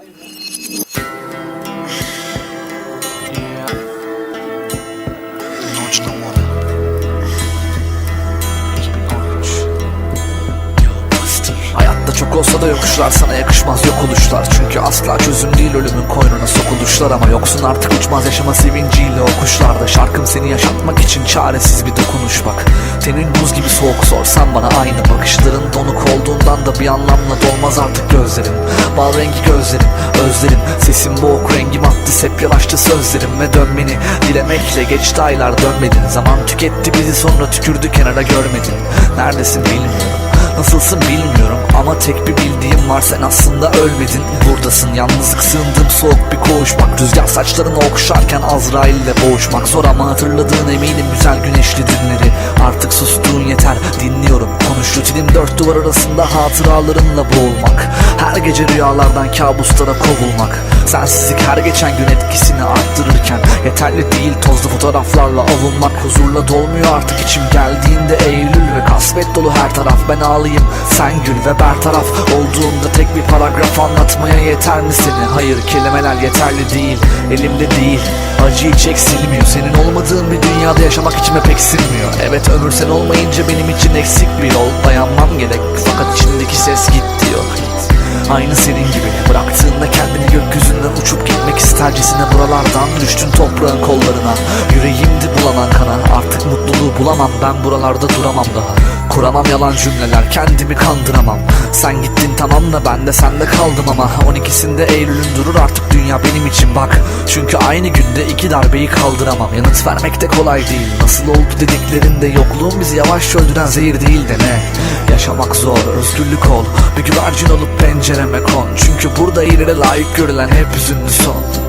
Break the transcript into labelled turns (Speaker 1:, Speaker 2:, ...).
Speaker 1: Bye. Çok olsa da yokuşlar sana yakışmaz yok oluşlar. Çünkü asla çözüm değil ölümün koynuna sokuluşlar. Ama yoksun artık uçmaz yaşama sevinciyle o kuşlarda. Şarkım seni yaşatmak için çaresiz bir dokunuş bak. Tenin buz gibi soğuk sorsan bana aynı bakışların donuk olduğundan da bir anlamla dolmaz artık gözlerim. Bal rengi gözlerim, özlerim. Sesim boğuk rengim attı sepyalaştı sözlerim Ve dönmeni dilemekle geçti aylar dönmedin. Zaman tüketti bizi sonra tükürdü kenara görmedin. Neredesin bilmiyorum Nasılsın bilmiyorum ama tek bir bildiğim var. Sen aslında ölmedin Buradasın. Yalnızlık sığındığım soğuk bir koğuş Bak rüzgar saçlarını okşarken Azrail ile boğuşmak. Zor ama hatırladığın eminim güzel güneşli dünleri Artık sustuğun yeter dinliyorum. Konuş rutinim dört duvar arasında hatıralarınla boğulmak. Her gece rüyalardan kabuslara kovulmak. Sensizlik her geçen gün etkisini arttırırken Yeterli değil tozlu fotoğraflarla avunmak. Huzurla dolmuyor artık içim. Geldiğinde Eylül ve kasvet dolu her taraf. Ben ağlayayım sen gül ve bertaraf. Olduğunda tek bir paragraf anlatmaya yeter mi seni? Hayır kelimeler yeterli değil. Elimde değil. Acıyı çek silmiyor. Senin olmadığın bir dünyada yaşamak içime pek sinmiyor. Evet ömür sen olmayınca benim için eksik bir yol. Dayanmam gerek fakat içindeki ses git diyor Aynı senin gibi. Bıraktığında kendini gökyüzünden uçup gitmek istercesine buralardan Düştün toprağın kollarına. Yüreğimdi bulanan kana Artık mutluluğu bulamam. Ben buralarda duramam daha. Kuramam yalan cümleler. Kendimi kandıramam Sen gittin tamam da ben de sende kaldım ama 12'sinde Eylül'ün durur artık dünya benim için bak. Çünkü aynı günde iki darbeyi kaldıramam. Yanıt vermek de kolay değil. Nasıl oldu dediklerinde yokluğun bizi yavaş öldüren zehir değil de ne Yaşamak zor özgürlük ol. Bir güvercin olup pencereme kon. Çünkü burada ileri layık görülen hep üzünlü son